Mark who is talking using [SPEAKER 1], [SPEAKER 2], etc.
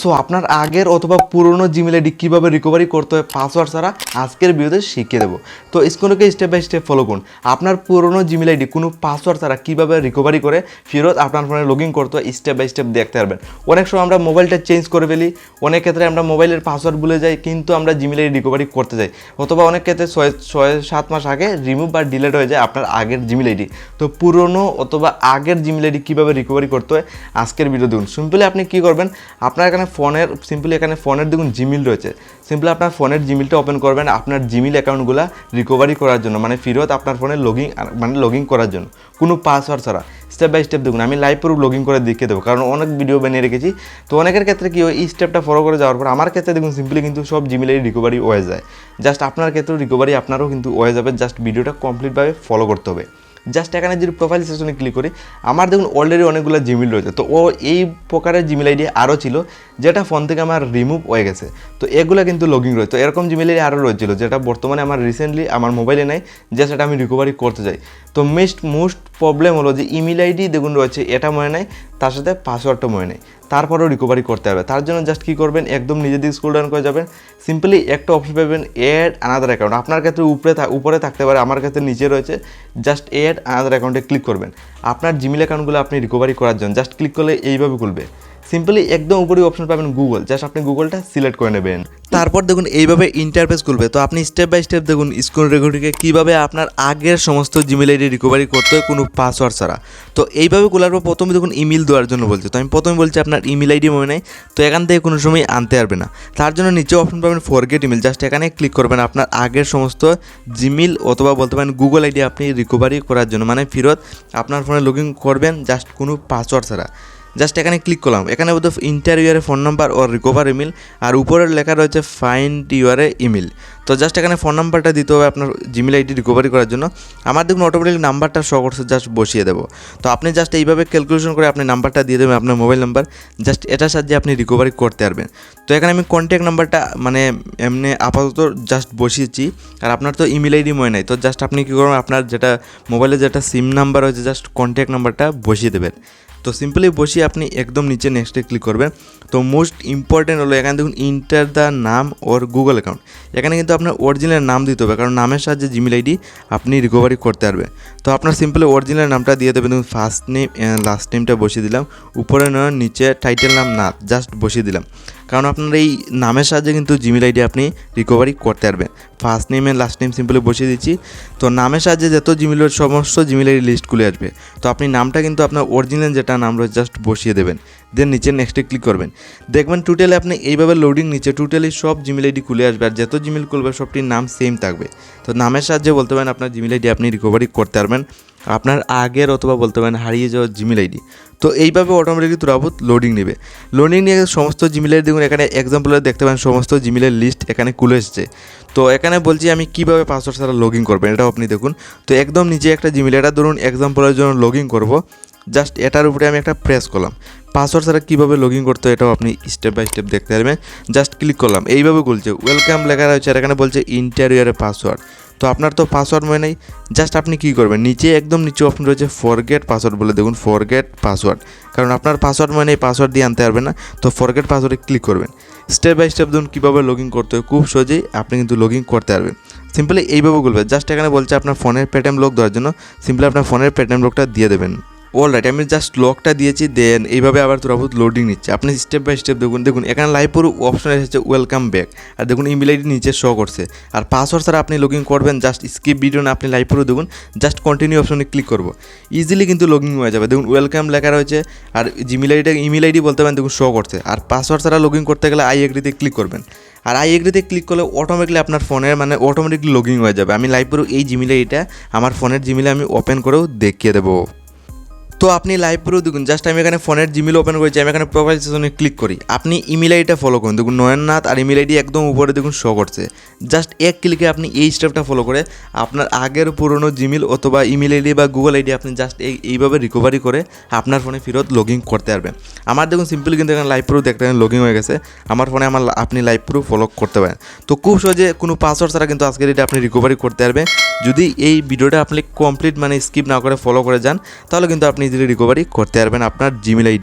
[SPEAKER 1] So আপনার আগের অথবা পুরনো জিমেল আইডি কীভাবে রিকভারি করতে হয় পাসওয়ার্ড ছাড়া আজকের ভিডিওতে শিখিয়ে দেবো। তো স্কুলকে স্টেপ বাই স্টেপ ফলো করুন। আপনার পুরনো জিমেল আইডি কোনো পাসওয়ার্ড ছাড়া কীভাবে রিকভারি করে, ফেরত আপনার ফোনে লগ ইন করতে হয় স্টেপ বাই স্টেপ দেখতে পারবেন। অনেক সময় আমরা মোবাইলটা চেঞ্জ করে ফেলি, অনেক ক্ষেত্রে আমরা মোবাইলের পাসওয়ার্ড ভুলে যাই, কিন্তু আমরা জিমেল আইডি রিকভারি করতে যাই অথবা অনেক ক্ষেত্রে ছয় ছয়, সাত মাস আগে রিমুভ বা ডিলেট হয়ে যায় আপনার আগের জিমেল আইডি তো পুরনো অথবা আগের জিমেল আইডি কীভাবে রিকভারি করতে হয়, আজকের ভিডিও দেখুন। সিম্পলি আপনি কী করবেন, আপনার এখানে ফোনের, সিম্পলি এখানে ফোনের দেখুন জিমেল রয়েছে। সিম্পলি আপনার ফোনের জিমেলটা ওপেন করবেন আপনার জিমেল অ্যাকাউন্টগুলো রিকভারি করার জন্য মানে ফেরত আপনার ফোনে লগিং মানে লগিং করার জন্য। কোনো পাসওয়ার্ড ছাড়া। স্টেপ বাই স্টেপ দেখুন, আমি লাইভ প্রুফ লগ করে দেখিয়ে দেবো, কারণ অনেক ভিডিও বানিয়ে রেখেছি। তো অনেকের ক্ষেত্রে কি হয়, এই স্টেপটা ফলো করে যাওয়ার পর আমার ক্ষেত্রে দেখুন সিম্পলি কিন্তু সব জিমেলের রিকভারি হয়ে যায়। জাস্ট আপনার ক্ষেত্রেও রিকভারি আপনারও কিন্তু হয়ে যাবে জাস্ট ভিডিওটা কমপ্লিটভাবে ফলো করতে হবে। জাস্ট এখানে যদি প্রোফাইল সেশনে ক্লিক করি, আমার দেখুন অলরেডি অনেকগুলো জিমেল রয়েছে। তো ও এই প্রকারের জিমেল আইডি আরও ছিল, যেটা ফোন থেকে আমার রিমুভ হয়ে গেছে। তো এগুলো কিন্তু লগিং রয়েছে। এরকম জিমেল আইডি আরও রয়েছিল, যেটা বর্তমানে আমার রিসেন্টলি আমার মোবাইলে নেই যে সেটা আমি রিকভারি করতে চাই। তো মেস্ট মোস্ট প্রবলেম হলো যে ইমেল আইডি দেখুন রয়েছে, এটা মনে নেই। তার সাথে পাসওয়ার্ডটা মনে নেই। তারপরেও রিকভারি করতে হবে। তার জন্য জাস্ট কী করবেন? একদম নিজের দিকে স্কুল ডাউন করে যাবেন। সিম্পলি একটা অপশন পাবেন এড আনাদার অ্যাকাউন্ট আপনার ক্ষেত্রে উপরে উপরে থাকতে পারে, আমার ক্ষেত্রে নিচে রয়েছে। জাস্ট এড আনাদার অ্যাকাউন্টে ক্লিক করবেন। আপনার জিমেল অ্যাকাউন্টগুলো আপনি রিকভারি করার জন্য জাস্ট ক্লিক করলে এইভাবে খুলবে। সিম্পলি একদম উপরে অপশন পাবেন গুগল জাস্ট আপনি গুগলটা সিলেক্ট করে নেবেন। তারপর দেখুন, এইভাবে ইন্টারফেস খুলবে। তো আপনি স্টেপ বাই স্টেপ দেখুন স্ক্রিন রেকর্ডিংকে কীভাবে আপনার আগের সমস্ত জিমেল আইডি রিকভারি করতে হয় কোনো পাসওয়ার্ড ছাড়া। তো এইভাবে খোলার পর প্রথমে দেখুন ইমেল দেওয়ার জন্য বলছে। তো আমি প্রথমে বলছি, আপনার ইমেল আইডি মনে নেই। তো এখান থেকে কোনো সময় আনতে পারবে না। তার জন্য নিচে অপশন পাবেন ফরগেট ইমেল জাস্ট এখানে ক্লিক করবেন আপনার আগের সমস্ত জিমেল অথবা বলতে পারেন গুগল আইডি আপনি রিকভারি করার জন্য। মানে ফেরত আপনার ফোনে লগ ইন করবেন জাস্ট কোনো পাসওয়ার্ড ছাড়া। জাস্ট এখানে ক্লিক করলাম। এখানে বোধ ইন্টার ইউয়ারে ফোন নাম্বার ও রিকভার ইমেল আর উপরের লেখা রয়েছে ফাইন্ড ইউয়ারে ইমেল তো জাস্ট এখানে ফোন নাম্বারটা দিতে হবে আপনার জিমেল আইডি রিকভারি করার জন্য। আমার দেখুন অটোমেটিক নাম্বারটা শো করছে জাস্ট বসিয়ে দেবো। তো আপনি জাস্ট এইভাবে ক্যালকুলেশন করে আপনি নাম্বারটা দিয়ে দেবেন আপনার মোবাইল নাম্বার জাস্ট এটার সাহায্যে আপনি রিকভারি করতে পারবেন। তো এখানে আমি কন্ট্যাক্ট নাম্বারটা মানে এমনি আপাতত জাস্ট বসিয়েছি। আর আপনার তো ইমেল আইডি মনে নাই। তো জাস্ট আপনি কী করবেন, আপনার যেটা মোবাইলে যেটা সিম নাম্বার হয়েছে জাস্ট কন্ট্যাক্ট নাম্বারটা বসিয়ে দেবেন। তো সিম্পলি বসিয়ে আপনি একদম নিচে নেক্সটে ক্লিক করবেন। তো মোস্ট ইম্পর্টেন্ট হলো এখানে দেখুন ইন্টার দ্য নাম ওর গুগল অ্যাকাউন্ট এখানে কিন্তু আপনার অরিজিনাল নাম দিতে হবে, কারণ নামের সাহায্যে জিমেল আইডি আপনি রিকভারি করতে পারবে তো আপনার সিম্পলি অরিজিনাল নামটা দিয়ে দেবেন, দেখুন ফার্স্ট নেম লাস্ট নেমটা বসিয়ে দিলাম। উপরে নয়, নিচে টাইটেল নাম না জাস্ট বসিয়ে দিলাম। কারণ আপনার এই নামের সাহায্যে কিন্তু জিমেল আইডি আপনি রিকভারি করতে পারবেন। First name last name simply বসিয়ে দিচ্ছি। তো নামের সাহায্যে যত জিমেলের সমস্ত জিমেল আইডি লিস্ট খুলে আসবে, তো আপনি নামটা কিন্তু আপনার অরিজিনাল যেটা নাম রয়েছে জাস্ট বসিয়ে দেবেন। দেন নিচে নেক্সটে ক্লিক করবেন। দেখবেন টোটালি আপনি এইভাবে লোডিং নিচে টোটালি সব জিমেল আইডি খুলে আসবে আর যত জিমেল খুলবে সবটির নাম সেম থাকবে। তো নামের সাহায্যে বলতে পারেন আপনার জিমেল আইডি আপনি রিকভারি করতে পারবেন। আপনার আগের অথবা বলতে পারেন হারিয়ে যাওয়া জিমেল আইডি তো এইভাবে অটোমেটিকলি তুরাবুত লোডিং নেবে। লোডিং নিয়ে সমস্ত জিমেলের দেখুন, এখানে এক্সাম্পলে দেখতে পারেন সমস্ত জিমেলের লিস্ট এখানে খুলে এসেছে। তো এখানে বলছি আমি কীভাবে পাসওয়ার্ড ছাড়া লগ ইন করবেন, এটাও আপনি দেখুন। তো একদম নিচে একটা জিমেল এটা ধরুন এক্সাম্পলের জন্য লগ ইন করব। জাস্ট এটার উপরে আমি একটা প্রেস করলাম। পাসওয়ার্ড ছাড়া কীভাবে লগ ইন করতে এটাও আপনি স্টেপ বাই স্টেপ দেখতে পারবেন। জাস্ট ক্লিক করলাম। এইভাবে খুলছে। ওয়েলকাম লেখা রয়েছে, আর এখানে বলছে ইন্টারভিউয়ারের পাসওয়ার্ড তো আপনার তো পাসওয়ার্ড মনে নেই। জাস্ট আপনি কী করবেন? নিচে একদম নিচে অপশন রয়েছে ফরগেট পাসওয়ার্ড বলে। দেখুন ফরগেট পাসওয়ার্ড কারণ আপনার পাসওয়ার্ড মনে নেই পাসওয়ার্ড দিয়ে আনতে পারবেন না। তো ফরগেট পাসওয়ার্ডে ক্লিক করবেন। স্টেপ বাই স্টেপ ধরুন কীভাবে লগ ইন করতে হয়। খুব সহজেই আপনি কিন্তু লগ ইন করতে পারবেন। সিম্পলি এইভাবে বলবেন জাস্ট এখানে বলছে আপনার ফোনের পেটিএম লোক দেওয়ার জন্য। সিম্পলি আপনার ফোনের পেটিএম লোকটা দিয়ে দেবেন। অল রাইট আমি জাস্ট লকটা দিয়েছি দেন এইভাবে আবার তুরাবুত লোডিং নিচ্ছে। আপনি স্টেপ বাই স্টেপ দেখুন দেখুন, এখানে লাইভ পুরো অপশন এসেছে ওয়েলকাম ব্যাক আর দেখুন ইমেল আইডি নিচে শো করছে। আর পাসওয়ার্ড ছাড়া আপনি লগ ইন করবেন জাস্ট স্কিপ ভিডিও না, আপনি লাইভ পুরো দেখুন জাস্ট কন্টিনিউ অপশনে ক্লিক করব। ইজিলি কিন্তু লগ ইন হয়ে যাবে। দেখুন ওয়েলকাম লেখা রয়েছে, আর জিমেল আইডিটা ইমেল আইডি বলতে পারেন, দেখুন শো করছে। আর পাসওয়ার্ড ছাড়া লগ ইন করতে গেলে আই এগ্রিতে ক্লিক করবেন। আর আই এগ্রিতে ক্লিক করলে অটোমেটিকলি আপনার ফোনের মানে অটোমেটিকলি লগ ইন হয়ে যাবে। আমি লাইভ পুরো এই জিমেল আইডিটা আমার ফোনের জিমেলে আমি ওপেন করেও দেখিয়ে দেবো। তো আপনি লাইভ পুরো দেখুন। জাস্ট আমি এখানে ফোনের জিমেল ওপেন করেছি, আমি এখানে প্রোফাইল সেশনে ক্লিক করি। আপনি ইমেল আইডিটা ফলো করুন। দেখুন, নয়ননাথ আর ইমেল আইডি একদম উপরে দেখুন শো করছে। জাস্ট এক ক্লিকে আপনি এই স্টেপটা ফলো করে আপনার আগের পুরনো জিমেল অথবা ইমেল আইডি বা গুগল আইডি আপনি জাস্ট এই, এইভাবে রিকভারি করে আপনার ফোনে ফেরত লগ ইন করতে পারবেন। আমার দেখুন সিম্পল কিন্তু এখানে লাইভ প্রুফ দেখতে লগ ইন হয়ে গেছে। আমার ফোনে আমার আপনি লাইভ প্রুফ ফলো করতে পারেন। তো খুব সহজে কোনো পাসওয়ার্ড ছাড়া কিন্তু আজকের এটা আপনি রিকভারি করতে পারবেন। যদি এই ভিডিওটা আপনি কমপ্লিট মানে স্কিপ না করে ফলো করে যান, তাহলে কিন্তু আপনি ইজিলি রিকভারি করতে পারবেন আপনার জিমেল আইডি